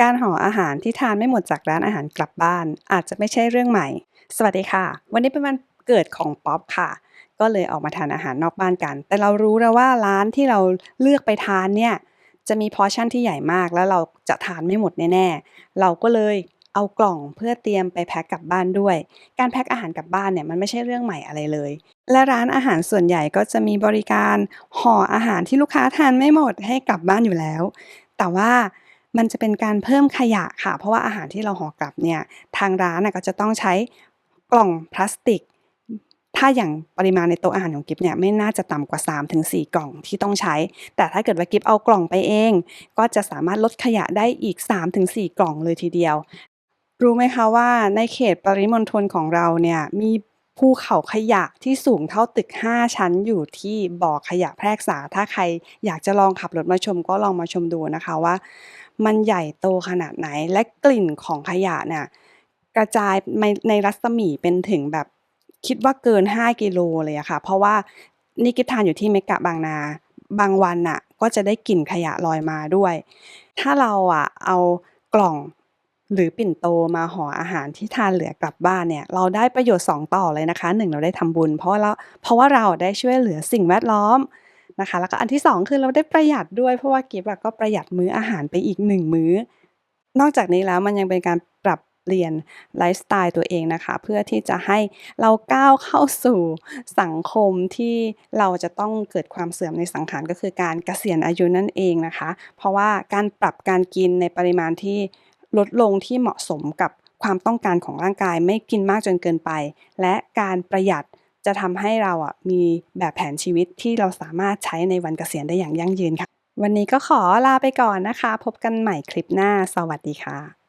การห่ออาหารที่ทานไม่หมดจากร้านอาหารกลับบ้าน อาจจะไม่ใช่เรื่องใหม่ สวัสดีค่ะ วันนี้เป็นวันเกิดของป๊อปค่ะ ก็เลยออกมาทานอาหารนอกบ้านกัน แต่เรารู้แล้วว่าร้านที่เราเลือกไปทานเนี่ยจะมีพอชั่นที่ใหญ่มากแล้วเราจะทานไม่หมดแน่ๆ เราก็เลยเอากล่องเพื่อเตรียมไปแพ็คกลับบ้านด้วย การแพ็คอาหารกลับบ้านเนี่ยมันไม่ใช่เรื่องใหม่อะไรเลย และร้านอาหารส่วนใหญ่ก็จะมีบริการห่ออาหารที่ลูกค้าทานไม่หมดให้กลับบ้านอยู่แล้ว แต่ว่า มันจะเป็นการเพิ่มขยะค่ะ เพราะว่าอาหารที่เราห่อกลับเนี่ยทางร้านก็จะต้องใช้กล่องพลาสติก ถ้าอย่างปริมาณในโต๊ะอาหารของกิฟเนี่ยไม่น่าจะต่ำกว่า 3-4 กล่องที่ต้องใช้ แต่ถ้าเกิดว่ากิฟเอากล่องไปเอง ก็จะสามารถลดขยะได้อีก 3-4 กล่องเลยทีเดียว รู้ไหมคะว่าในเขตปริมณฑลของเราเนี่ยมีภูเขาขยะที่สูงเท่าตึก 5 ชั้นอยู่ที่บ่อขยะแพรกษา ถ้าใครอยากจะลองขับรถมาชมก็ลองมาชมดูนะคะว่า มันใหญ่โตขนาดไหน และกลิ่นของขยะเนี่ยกระจายในรัศมีเป็นถึงแบบคิดว่าเกิน 5 กิโลเลยอะค่ะ เพราะว่านี่กิฟทานอยู่ที่เมกะบางนา บางวันน่ะ ก็จะได้กลิ่นขยะลอยมาด้วย ถ้าเราอะเอากล่องหรือปิ่นโตมาห่ออาหารที่ทานเหลือกลับบ้านเนี่ย เราได้ประโยชน์ 2 ต่อเลยนะคะ 1 เราได้ทำบุญ เพราะเราเพราะว่าเราได้ช่วยเหลือสิ่งแวดล้อม นะคะ แล้วก็อันที่ 2 คือเราได้ประหยัดด้วยเพราะว่ากิฟอะก็ประหยัดมื้ออาหารไปอีก1มื้อ นอกจากนี้แล้วมันยังเป็นการปรับเปลี่ยนไลฟ์สไตล์ตัวเองนะคะ เพื่อที่จะให้เราก้าวเข้าสู่สังคมที่เราจะต้องเกิดความเสื่อมในสังขารก็คือการเกษียณอายุนั่นเองนะคะ เพราะว่าการปรับการกินในปริมาณที่ลดลงที่เหมาะสมกับความต้องการของร่างกายไม่กินมากจนเกินไป และการประหยัด จะทำให้เราอะมีแบบแผนชีวิตที่เราสามารถใช้ในวันเกษียณได้อย่างยั่งยืนค่ะ วันนี้ก็ขอลาไปก่อนนะคะ พบกันใหม่คลิปหน้า สวัสดีค่ะ